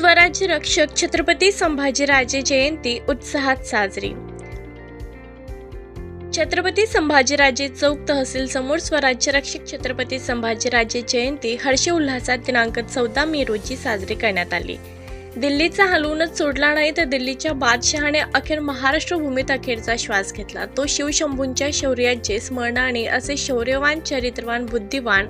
स्वराज्य रक्षक छत्रपती संभाजीराजे जयंती उत्साहात साजरी. छत्रपती संभाजीराजे चौक तहसील समोर स्वराज्य रक्षक छत्रपती संभाजीराजे जयंती हर्ष उल्हासात दिनांक चौदा मे रोजी साजरी करण्यात आली. दिल्लीचा हलवूनच सोडला नाही तर दिल्लीच्या बादशहाने अखेर महाराष्ट्र भूमीत अखेरचा श्वास घेतला. तो शिवशंभूंच्या शौर्याचे स्मरणाने असे शौर्यवान चरित्रवान बुद्धिवान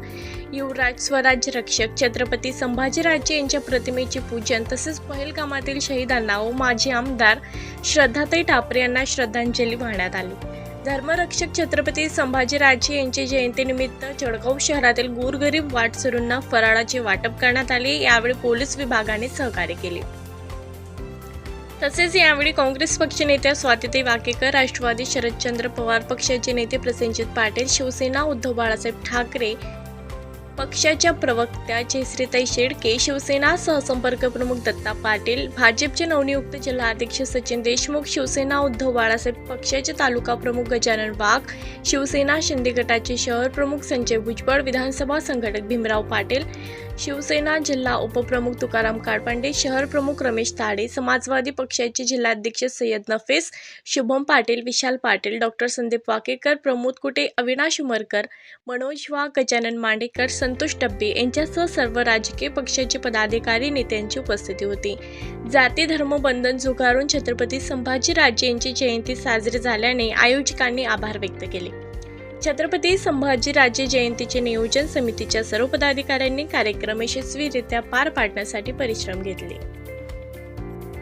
युवराज स्वराज्य रक्षक छत्रपती संभाजीराजे यांच्या प्रतिमेचे पूजन तसेच पहलगामातील शहीदांना व माजी आमदार श्रद्धाताई टापरे यांना श्रद्धांजली वाहण्यात आली. धर्मरक्षक छत्रपती संभाजीराजे यांच्या जयंतीनिमित्त जळगाव शहरातील गोरगरीब वाटसरूंना फराळाचे वाटप करण्यात आले. यावेळी पोलीस विभागाने सहकार्य केले. तसेच यावेळी काँग्रेस पक्ष नेत्या वाकेकर राष्ट्रवादी शरदचंद्र पवार पक्षाचे नेते प्रसेनजित पाटील शिवसेना उद्धव बाळासाहेब ठाकरे पक्षाच्या प्रवक्त्या जयश्रीताई शेडके शिवसेना सहसंपर्क प्रमुख दत्ता पाटील भाजपचे नवनियुक्त जिल्हाध्यक्ष सचिन देशमुख शिवसेना उद्धव बाळासाहेब पक्षाचे तालुका प्रमुख गजानन वाघ शिवसेना शिंदे गटाचे शहर प्रमुख संजय भुजबळ विधानसभा संघटक भीमराव पाटील शिवसेना जिल्हा उपप्रमुख तुकाराम काळपांडे शहर प्रमुख रमेश ताडे समाजवादी पक्षाचे जिल्हाध्यक्ष सय्यद नफीस शुभम पाटील विशाल पाटील डॉक्टर संदीप वाकेकर प्रमोद कुटे अविनाश उमरकर मनोज वाघ गजानन मांडेकर संतोष टब्बे यांच्यासह सर्व राजकीय पक्षाचे पदाधिकारी नेत्यांची उपस्थिती होती. जाती धर्म बंधन झुगारून छत्रपती संभाजीराजे यांची जयंती साजरी झाल्याने आयोजकांनी आभार व्यक्त केले. छत्रपती संभाजीराजे जयंतीचे नियोजन समितीच्या सर्व पदाधिकाऱ्यांनी कार्यक्रम यशस्वीरित्या पार पाडण्यासाठी परिश्रम घेतले.